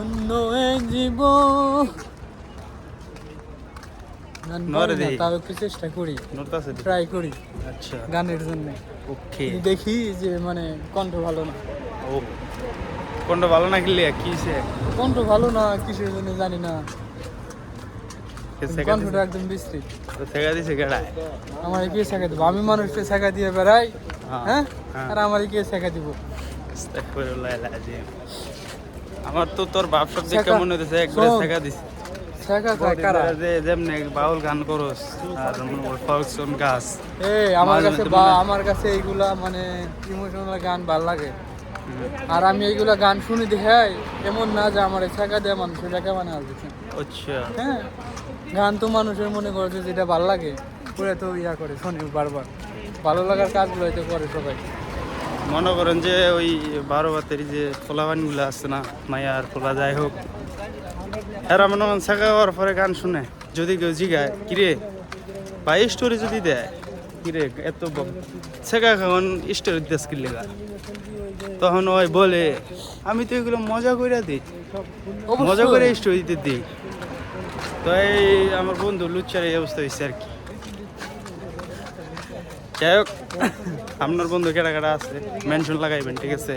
ধন্য এক জীবন গান পারি না, তাও একটু চেষ্টা করি। নড়তাছে ট্রাই করি আচ্ছা। গানের জন্য। ওকে। দেখি যে মানে কণ্ঠ ভালো না। ও কোনটা ভালো না কি সে? কণ্ঠ ভালো না কিসের জন্য জানি না। কণ্ঠটা একদম বিস্তৃত। শেখা দিছে কেডায় আমার কে শেখা দিব? আমি মানুষকে শেখা দিয়ে বেড়াই হ্যাঁ, হ্যাঁ? হ্যাঁ। আর আমার কে শেখা দিব? আস্তাগফিরুল্লাহ। আমার তো তোর দেখে মনে হইতেছে একবার। শেখা দিছে। যেমনি বাউল গান করস আর ফোক গাছ। এই আমার কাছে বা আমার কাছে এইগুলা মানে ইমোশনাল গান ভালো লাগে। আর আমি এইগুলা গান শুনি দেখে এমন না যে আমার শেখা দেয় মানে আচ্ছা। হ্যাঁ গান তো মানুষের মনে করে যে যেটা ভালো লাগে পুরো তো ইয়া করে শোনে বারবার। ভালো লাগার কাজগুলো তো করে সবাই। মনে করেন যে ওই বারো বাতের যে ফোলাবানগুলো আছে না মায়ার ফোলা যাই হোক এরা মনে করেন শেখা হওয়ার পরে গান শুনে। যদি কেউ জিগায় কিরে বা স্টোরি যদি দেয় কিরে এত শেখা খাওয়ান স্টোরি দেশ কিনলে গা তখন ওই বলে আমি তো এগুলো মজা করে দিই মজা করে স্টোরি দিতে দিই। তো এই আমার বন্ধু লুচ্চার এই অবস্থা হয়েছে আর কি। যাই হোক আপনার বন্ধু কেটা কেটা আছে? মেনশন লাগাইবেন ঠিক আছে?